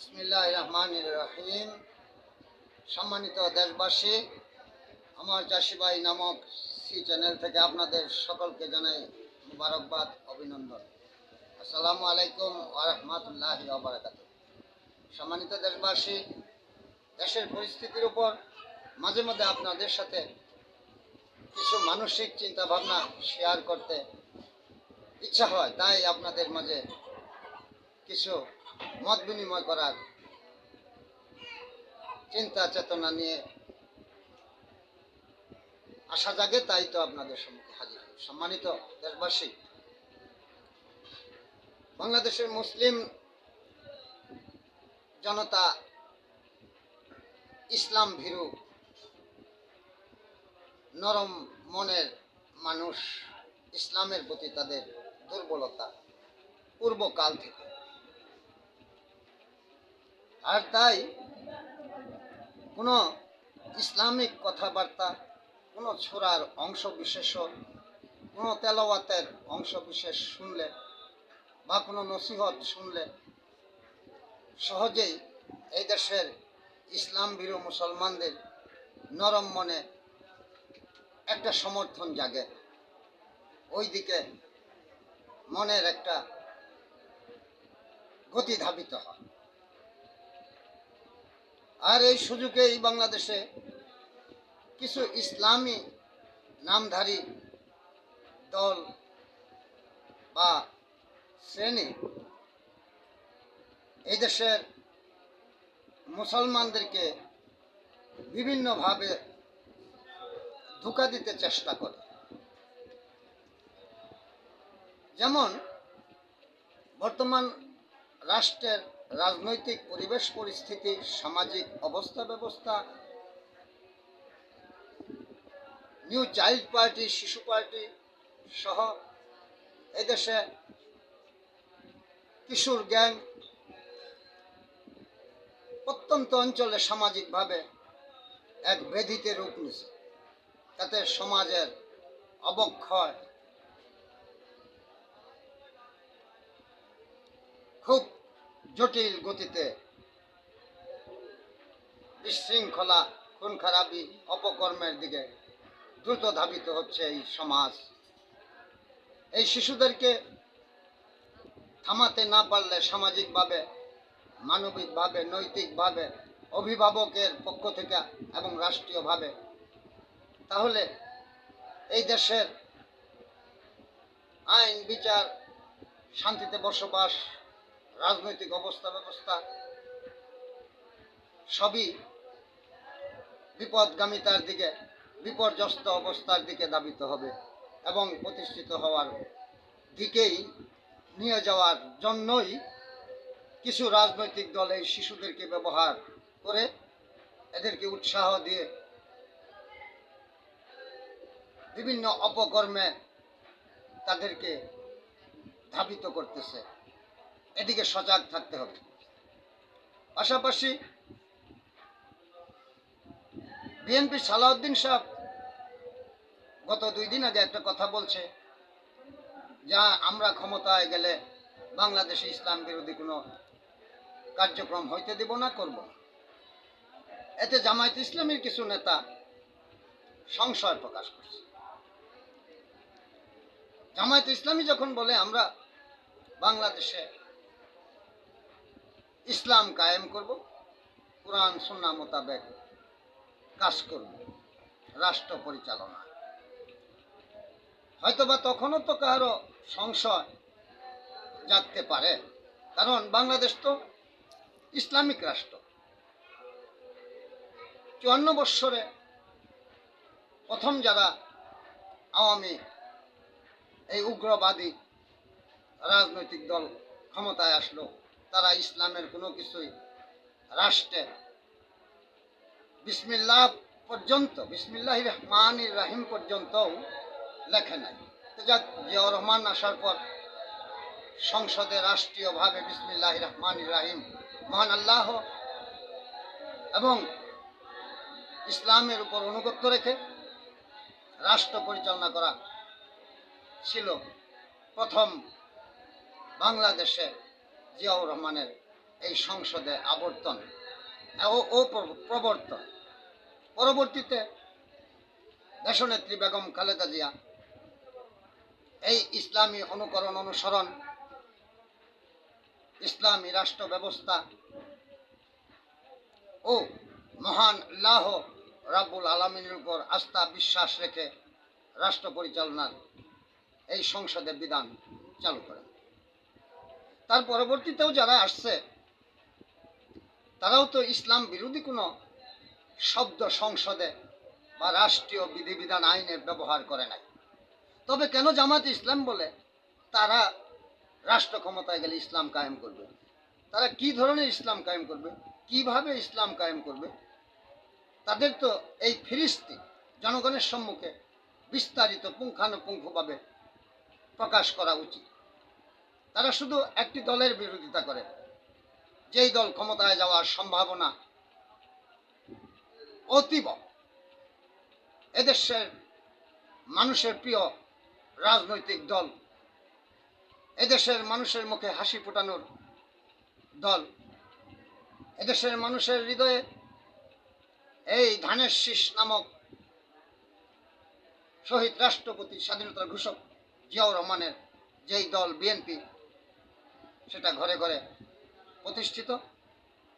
বিসমিল্লাহ রহমান রহিম। সম্মানিত দেশবাসী, আমার চাষিবাই নামক সি চ্যানেল থেকে আপনাদের সকলকে জানাই মুবারকবাদ, অভিনন্দন। আসসালামু আলাইকুম আরহামতুল্লাহ সম্মানিত দেশবাসী, দেশের পরিস্থিতির উপর মাঝে মধ্যে আপনাদের সাথে কিছু মানসিক চিন্তা ভাবনা শেয়ার করতে ইচ্ছা হয়, তাই আপনাদের মাঝে কিছু মত বিনিময় করার চিন্তা, চেতনা নিয়ে আশা জাগে, তাই তো আপনাদের সম্মুখে হাজির সম্মানিত দেশবাসী, বাংলাদেশের মুসলিম জনতা ইসলাম ভীরু, নরম মনের মানুষ, ইসলামের প্রতি তাদের দুর্বলতা পূর্বকাল থেকে। আর তাই কোনো ইসলামিক কথাবার্তা, কোনো ছোড়ার অংশ বিশেষ কোনো তেলাওয়াতের অংশ বিশেষ শুনলে বা কোনো নসিহত শুনলে সহজেই এই দেশের ইসলাম ভীরু মুসলমানদের নরম মনে একটা সমর্থন জাগে। ওই দিকে মনের একটা গতি ধাবিত হয়। আর এই সুযোগে এই বাংলাদেশে কিছু ইসলামী নামধারী দল বা শ্রেণি এই দেশের মুসলমানদেরকে বিভিন্নভাবে ধোকা দিতে চেষ্টা করে। যেমন বর্তমান রাষ্ট্রের রাজনৈতিক পরিবেশ পরিস্থিতি, সামাজিক অবস্থা ব্যবস্থা নিউ চাইল্ড পার্টি শিশু পার্টি সহ এদেশে কিশোর গ্যাং প্রত্যন্ত অঞ্চলে সামাজিকভাবে এক ব্যাধিতে রূপ নিছে। তাতে সমাজের অবক্ষয় খুব জটিল গতিতে বিশৃঙ্খলা খুন খারাপি অপকর্মের দিকে দ্রুত ধাবিত হচ্ছে এই সমাজ। এই শিশুদেরকে থামাতে না পারলে সামাজিকভাবে, মানবিকভাবে, নৈতিকভাবে, অভিভাবকের পক্ষ থেকে এবং রাষ্ট্রীয়ভাবে, তাহলে এই দেশের আইন, বিচার, শান্তিতে বসবাস রাজনৈতিক অবস্থা ব্যবস্থা সবই বিপদগামিতার দিকে, বিপর্যস্ত অবস্থার দিকে ধাবিত হবে এবং প্রতিষ্ঠিত হওয়ার দিকেই নিয়ে যাওয়ার জন্যই কিছু রাজনৈতিক দল এই শিশুদেরকে ব্যবহার করে এদেরকে উৎসাহ দিয়ে বিভিন্ন অপকর্মে তাদেরকে ধাবিত করতেছে। এদিকে সজাগ থাকতে হবে। পাশাপাশি বিএনপি সালাউদ্দিন সাহেব গত দুই দিন আগে একটা কথা বলছে, যা আমরা ক্ষমতায় গেলে বাংলাদেশে ইসলাম বিরোধী কোনো কার্যক্রম হইতে দেব না, করব এতে জামায়াত ইসলামের কিছু নেতা সংশয় প্রকাশ করছে। জামায়াত ইসলামী যখন বলে আমরা বাংলাদেশে ইসলাম কায়েম করব, কোরআন সুন্না মোতাবেক কাজ করব, রাষ্ট্র পরিচালনা। হয়তোবা তখনও তো কারও সংশয় জাগতে পারে, কারণ বাংলাদেশ তো ইসলামিক রাষ্ট্র। চুয়ান্ন বৎসরে প্রথম যারা আওয়ামী এই উগ্রবাদী রাজনৈতিক দল ক্ষমতায় আসলো তারা ইসলামের কোনো কিছুই রাষ্ট্রে বিসমিল্লাহ পর্যন্ত বিসমিল্লাহ রহমান রাহিম পর্যন্তও লেখে নাই। তো রহমান আসার পর সংসদে রাষ্ট্রীয়ভাবে বিসমিল্লাহ রহমান রাহিম, মহান আল্লাহ এবং ইসলামের উপর অনুগত্য রেখে রাষ্ট্র পরিচালনা করা ছিল প্রথম বাংলাদেশে জিয়াউর রহমানের এই সংসদে আবর্তন ও প্রবর্তন। পরবর্তীতে দেশনেত্রী বেগম খালেদা জিয়া এই ইসলামী অনুকরণ অনুসরণ, ইসলামী রাষ্ট্র ব্যবস্থা ও মহান আল্লাহ রাব্বুল আলমিনের উপর আস্থা বিশ্বাস রেখে রাষ্ট্র পরিচালনার এই সংসদের বিধান চালু করেন। তার পরবর্তীতেও যারা আসছে, তারাও তো ইসলাম বিরোধী কোনো শব্দ সংসদে বা রাষ্ট্রীয় বিধিবিধান আইনের ব্যবহার করে নাই। তবে কেন জামাত ইসলাম বলে তারা রাষ্ট্র ক্ষমতায় গেলে ইসলাম কায়েম করবে? তারা কি ধরনের ইসলাম কায়েম করবে? কীভাবে ইসলাম কায়েম করবে? তাদের তো এই ফিরিস্তি জনগণের সম্মুখে বিস্তারিত পুঙ্খানুপুঙ্খভাবে প্রকাশ করা উচিত। তারা শুধু একটি দলের বিরোধিতা করে। যেই দল ক্ষমতায় যাওয়ার সম্ভাবনা অতীব। এদেশের মানুষের প্রিয় রাজনৈতিক দল। এদেশের মানুষের মুখে হাসি ফোটানোর দল। এদেশের মানুষের হৃদয়ে এই ধানের শীষ নামক শহীদ রাষ্ট্রপতি স্বাধীনতার ঘোষক জিয়াউর রহমানের যেই দল বিএনপি সেটা ঘরে ঘরে প্রতিষ্ঠিত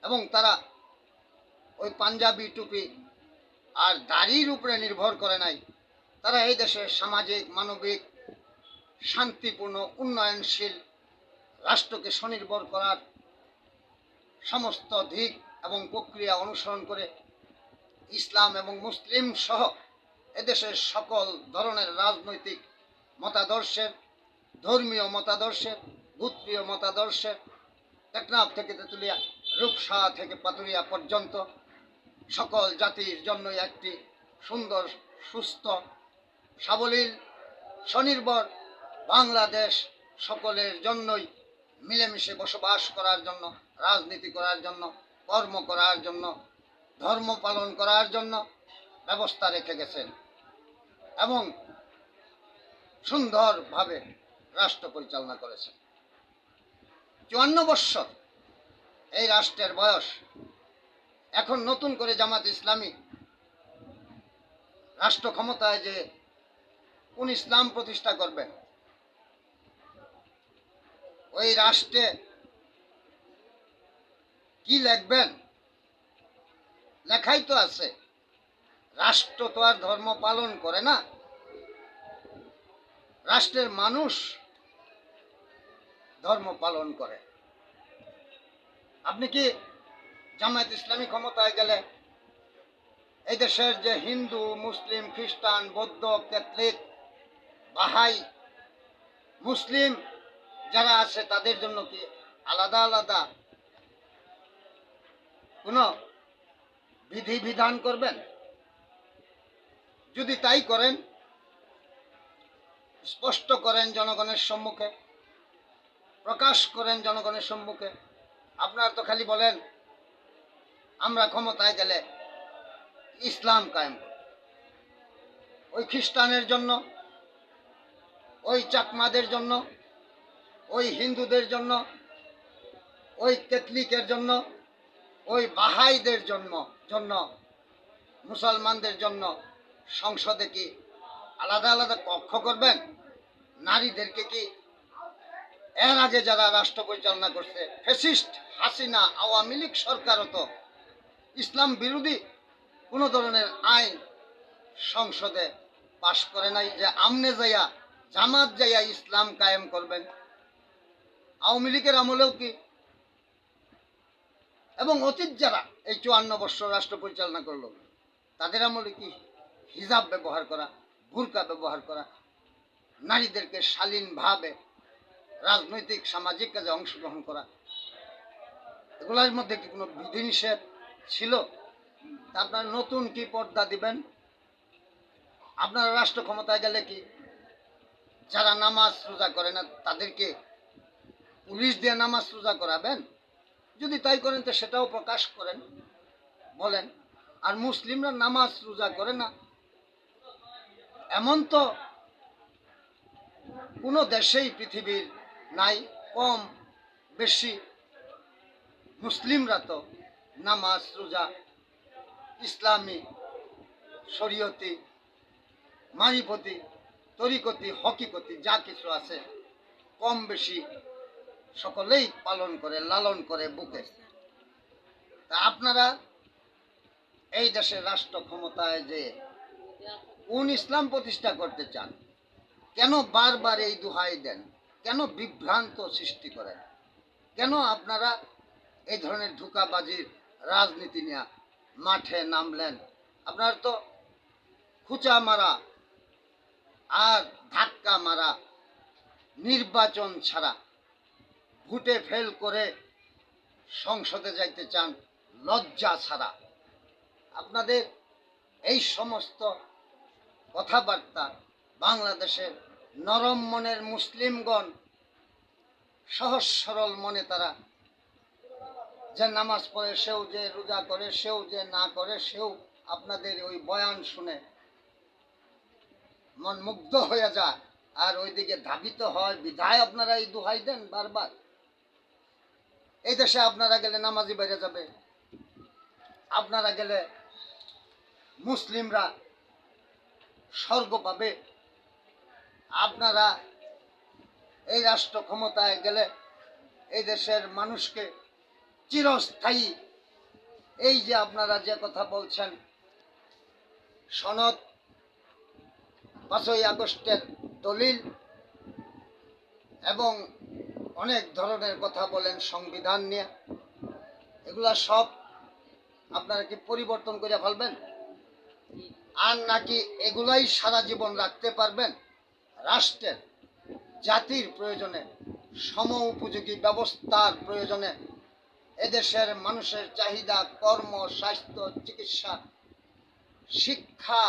এবং তারা ওই পাঞ্জাবি, টুপি আর দাড়ির উপরে নির্ভর করে নাই। তারা এই দেশের সামাজিক, মানবিক, শান্তিপূর্ণ, উন্নয়নশীল রাষ্ট্রকে স্বনির্ভর করার সমস্ত দিক এবং প্রক্রিয়া অনুসরণ করে ইসলাম এবং মুসলিম সহ এদেশের সকল ধরনের রাজনৈতিক মতাদর্শের, ধর্মীয় মতাদর্শের গোত্রীয় মতাদর্শের টেকনাফ থেকে তেঁতুলিয়া, রূপসা থেকে পাতুরিয়া পর্যন্ত সকল জাতির জন্যই একটি সুন্দর, সুস্থ, সাবলীল, স্বনির্ভর বাংলাদেশ সকলের জন্যই মিলেমিশে বসবাস করার জন্য, রাজনীতি করার জন্য, কর্ম করার জন্য, ধর্ম পালন করার জন্য ব্যবস্থা রেখে গেছেন এবং সুন্দরভাবে রাষ্ট্র পরিচালনা করেছেন। চুয়ান্ন বৎসর এই রাষ্ট্রের বয়স। এখন নতুন করে জামাত ইসলামী রাষ্ট্র ক্ষমতায় যে কোন ইসলাম প্রতিষ্ঠা করবেন ওই রাষ্ট্রে কি লিখবেন? লেখাই তো আছে। রাষ্ট্র তো আর ধর্ম পালন করে না। রাষ্ট্রের মানুষ ধর্ম পালন করে। আপনি কি জামায়াত ইসলামী ক্ষমতায় গেলে এই দেশের যে হিন্দু, মুসলিম, খ্রিস্টান, বৌদ্ধ, ক্যাথলিক, বাহাই, মুসলিম যারা আছে তাদের জন্য কি আলাদা আলাদা কোনো বিধি বিধান করবেন? যদি তাই করেন, স্পষ্ট করেন জনগণের সম্মুখে। প্রকাশ করেন জনগণের সম্মুখে। আপনারা তো খালি বলেন, আমরা ক্ষমতায় গেলে ইসলাম কায়েম ওই খ্রিস্টানের জন্য, ওই চাকমাদের জন্য, ওই হিন্দুদের জন্য, ওই ক্যাথলিকের জন্য, ওই বাহাইদের জন্য জন্য, মুসলমানদের জন্য সংসদে কি আলাদা আলাদা কক্ষ করবেন? নারীদেরকে কি এর আগে যারা রাষ্ট্র পরিচালনা করছে ফেসিস্ট হাসিনা, আওয়ামী লীগ সরকারও তো ইসলাম বিরোধী কোনো ধরনের আইন সংসদে পাশ করে নাই যে আমনে যাইয়া, জামাত যাইয়া ইসলাম কায়েম করবেন। আওয়ামী লীগের আমলেও কি? এবং অতীত যারা এই চুয়ান্ন বৎসর রাষ্ট্র পরিচালনা করল, তাদের আমলে কি হিজাব ব্যবহার করা, বুরকা ব্যবহার করা, নারীদেরকে শালীনভাবে রাজনৈতিক, সামাজিক কাজে অংশগ্রহণ করা। এগুলোর মধ্যে কি কোনো বিধিনিষেধ ছিল? আপনার নতুন কি পর্দা দিবেন? আপনারা রাষ্ট্র ক্ষমতায় গেলে কি যারা নামাজ রোজা করে না, তাদেরকে পুলিশ দিয়ে নামাজ রোজা করাবেন? যদি তাই করেন, তো সেটাও প্রকাশ করেন, বলেন। আর মুসলিমরা নামাজ রোজা করে না। এমন তো কোনো দেশেই পৃথিবীর নাই, কম, বেশি। মুসলিমরা তো নামাজ, রোজা, ইসলামী, শরীয়তি মারিপতি তরিকতি, হকিকতি, যা কিছু আছে, কম, বেশি সকলেই পালন করে, লালন করে বুকে। তা আপনারা এই দেশের রাষ্ট্র ক্ষমতায় যে কোন ইসলাম প্রতিষ্ঠা করতে চান, কেন বারবার এই দোহাই দেন? কেন বিভ্রান্ত সৃষ্টি করেন? কেন আপনারা এই ধরনের ঢুকাবাজির রাজনীতি নিয়ে মাঠে নামলেন? আপনার তো খুচা মারা আর ধাক্কা মারা নির্বাচন ছাড়া ভোটে ফেল করে সংসদে যাইতে চান লজ্জা ছাড়া। আপনাদের এই সমস্ত কথাবার্তা বাংলাদেশের নরম মনের মুসলিমগণ, সহজ সরল মনে তারা। যে নামাজ পড়ে সেও যে রোজা করে, সেও যে না করে, সেও আপনাদের ওই বয়ান শুনে। মন মুগ্ধ হয়ে যায়, আর ওইদিকে ধাবিত হয়, বিধায় আপনারা এই দোহাই দেন বারবার। এই দেশে আপনারা গেলে নামাজি বেড়ে যাবে। আপনারা গেলে মুসলিমরা স্বর্গ পাবে। আপনারা এই রাষ্ট্র ক্ষমতায় গেলে এই দেশের মানুষকে চিরস্থায়ী। এই যে আপনারা যে কথা বলছেন, সনদ পাঁচই আগস্টের দলিল এবং অনেক ধরনের কথা বলেন সংবিধান নিয়ে, এগুলা সব আপনারা কি পরিবর্তন করে ফেলবেন? আর নাকি এগুলাই সারা জীবন রাখতে পারবেন? রাষ্ট্রের জাতির প্রয়োজনে সম উপযোগী ব্যবস্থার প্রয়োজনে এদেশের মানুষের চাহিদা, কর্ম, স্বাস্থ্য, চিকিৎসা, শিক্ষা,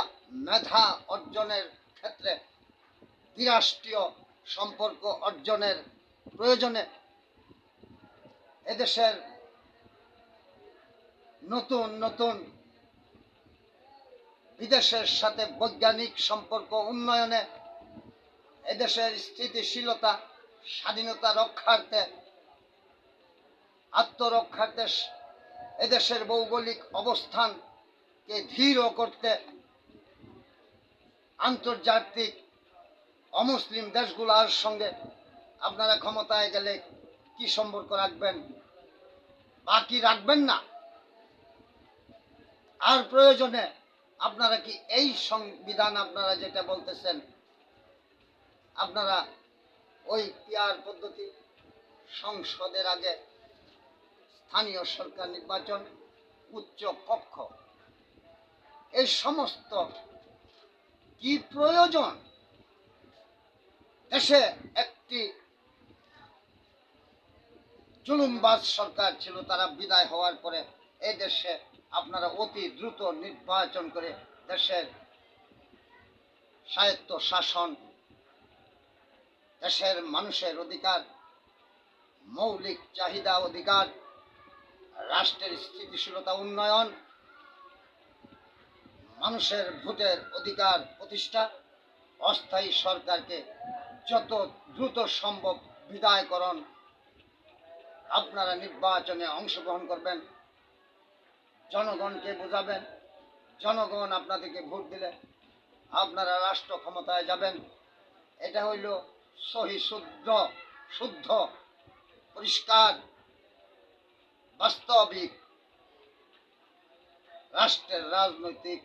মেধা অর্জনের ক্ষেত্রে দ্বিরাষ্ট্রীয় সম্পর্ক অর্জনের প্রয়োজনে এদেশের নতুন নতুন বিদেশের সাথে বৈজ্ঞানিক সম্পর্ক উন্নয়নে এদেশের স্থিতিশীলতা, স্বাধীনতা রক্ষার্থে, আত্মরক্ষার্থে, এদেশের ভৌগোলিক অবস্থানকে ধীর করতে আন্তর্জাতিক অমুসলিম দেশগুলোর সঙ্গে আপনারা ক্ষমতায় গেলে কি সম্পর্ক রাখবেন? বাকি রাখবেন না? আর প্রয়োজনে আপনারা কি এই সংবিধান আপনারা যেটা বলতেছেন আপনারা ওই পিয়ার পদ্ধতি সংসদের আগে স্থানীয় সরকার নির্বাচন, উচ্চ কক্ষ, এই সমস্ত কি প্রয়োজন? দেশে একটি জুলুমবাজ সরকার ছিল, তারা বিদায় হওয়ার পরে এই দেশে আপনারা অতি দ্রুত নির্বাচন করে দেশের স্বায়ত্ত শাসন দেশের মানুষের অধিকার, মৌলিক চাহিদা, অধিকার, রাষ্ট্রের স্থিতিশীলতা, উন্নয়ন, মানুষের ভোটের অধিকার, প্রতিষ্ঠা, অস্থায়ী সরকারকে যত দ্রুত সম্ভব বিদায়করণ। আপনারা নির্বাচনে অংশগ্রহণ করবেন, জনগণকে বোঝাবেন, জনগণ আপনাদেরকে ভোট দিলে আপনারা রাষ্ট্র ক্ষমতায় যাবেন। এটা হইল সহি, শুদ্ধ শুদ্ধ, পরিষ্কার, বাস্তবিক, রাষ্ট্রের রাজনৈতিক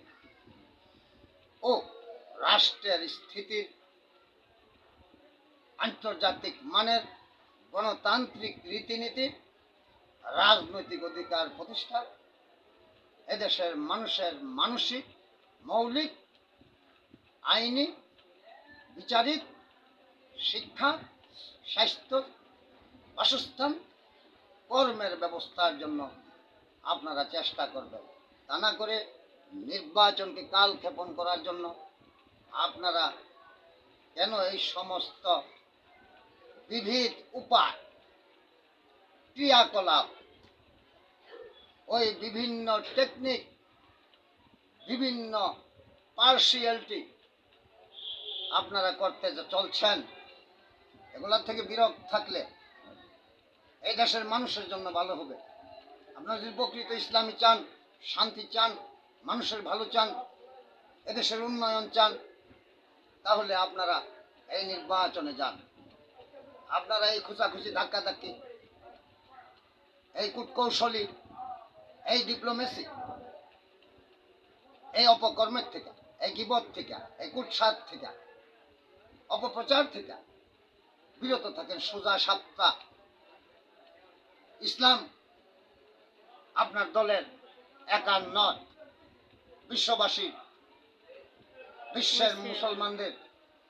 ও রাষ্ট্রের স্থিতির আন্তর্জাতিক মানের গণতান্ত্রিক রীতিনীতি, রাজনৈতিক অধিকার প্রতিষ্ঠা এদেশের মানুষের মানসিক, মৌলিক, আইনি, বিচারিক শিক্ষা, স্বাস্থ্য, বাসস্থান, কর্মের ব্যবস্থার জন্য আপনারা চেষ্টা করবেন। তা না করে নির্বাচনকে কালক্ষেপণ করার জন্য আপনারা কেন এই সমস্ত বিবিধ উপায়, ক্রিয়াকলাপ, ওই বিভিন্ন টেকনিক বিভিন্ন পার্সিয়ালিটি আপনারা করতে চলছেন এগুলোর থেকে বিরত থাকলে এই দেশের মানুষের জন্য ভালো হবে। আপনারা যদি প্রকৃত ইসলামী চান, শান্তি চান, মানুষের ভালো চান, এদেশের উন্নয়ন চান, তাহলে আপনারা এই নির্বাচনে যান। আপনারা এই খুচাখুচি ধাক্কাধাক্কি, এই কূটকৌশলী, এই ডিপ্লোমেসি, এই অপকর্মের থেকে, এই গিবত থেকে, এই কুৎসার থেকে, অপপ্রচার থেকে বিরত থাকেন, সোজা সাতটা। ইসলাম আপনার দলের একার নয় বিশ্ববাসী, বিশ্বের মুসলমানদের,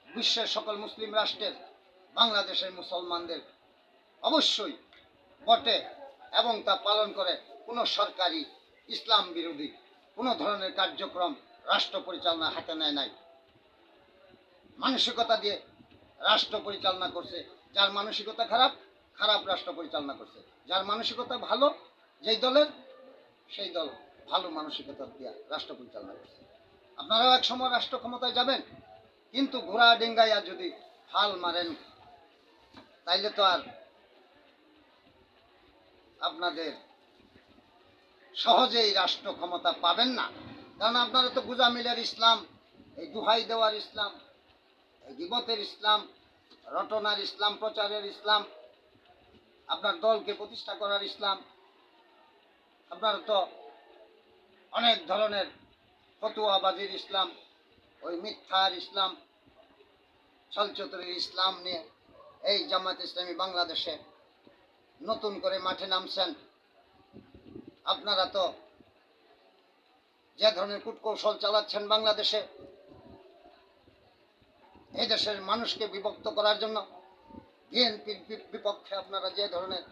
বিশ্বের সকল মুসলিম রাষ্ট্রের, বাংলাদেশের মুসলমানদের। অবশ্যই বটে এবং তা পালন করে কোনো সরকারি ইসলাম বিরোধী কোনো ধরনের কার্যক্রম রাষ্ট্র পরিচালনা হাতে নেয় নাই। মানসিকতা দিয়ে রাষ্ট্র পরিচালনা করছে। যার মানসিকতা খারাপ খারাপ রাষ্ট্র পরিচালনা করছে। যার মানসিকতা ভালো, যেই দলের, সেই দল ভালো মানসিকতা দিয়ে রাষ্ট্র পরিচালনা করছে। আপনারাও এক সময় রাষ্ট্র ক্ষমতায় যাবেন, কিন্তু ঘোড়া ডেঙ্গাইয়া যদি হাল মারেন, তাইলে তো আর আপনাদের সহজেই রাষ্ট্র ক্ষমতা পাবেন না। কারণ আপনারা তো গুজামিলের ইসলাম, এই দুহাই দেওয়ার ইসলাম গিবতের ইসলাম, রটনার ইসলাম, প্রচারের ইসলাম, আপনার দলকে প্রতিষ্ঠা করার ইসলাম, আপনারা তো অনেক ধরনের ফতুয়াবাজির ইসলাম, ওই মিথ্যার ইসলাম ছলচতুরের ইসলাম নিয়ে এই জামাত ইসলামী বাংলাদেশে নতুন করে মাঠে নামছেন। আপনারা তো যে ধরনের কূটকৌশল চালাচ্ছেন বাংলাদেশে দেশের মানুষকে বিভক্ত করার জন্য বিএনপির বিপক্ষে আপনারা যে ধরনের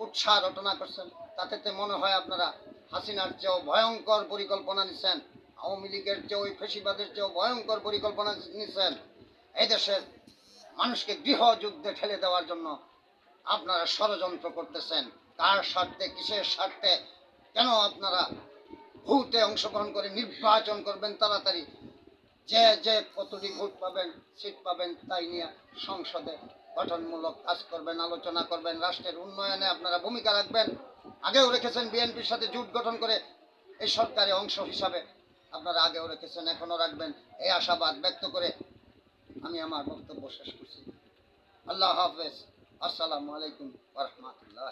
উৎসাহ রটনা করছেন তাতে মনে হয় আপনারা হাসিনার চেয়েও ভয়ঙ্কর পরিকল্পনা নিচ্ছেন আওয়ামী লীগের চেয়ে ওই ফেসিবাদের চেয়েও ভয়ঙ্কর পরিকল্পনা নিচ্ছেন দেশের মানুষকে গৃহযুদ্ধে ঠেলে দেওয়ার জন্য আপনারা ষড়যন্ত্র করতেছেন। কার স্বার্থে, কিসের স্বার্থে, কেন আপনারা ভোটে অংশগ্রহণ করে নির্বাচন করবেন তাড়াতাড়ি? যে যে কতটি ভোট পাবেন, সিট পাবেন, তাই নিয়ে সংসদে গঠনমূলক কাজ করবেন, আলোচনা করবেন, রাষ্ট্রের উন্নয়নে আপনারা ভূমিকা রাখবেন। আগেও রেখেছেন বিএনপির সাথে জোট গঠন করে এই সরকারের অংশ হিসাবে। আপনারা আগেও রেখেছেন এখনও রাখবেন। এই আশাবাদ ব্যক্ত করে আমি আমার বক্তব্য শেষ করছি। আল্লাহ হাফেজ। আসসালামু আলাইকুম রহমতুল্লাহ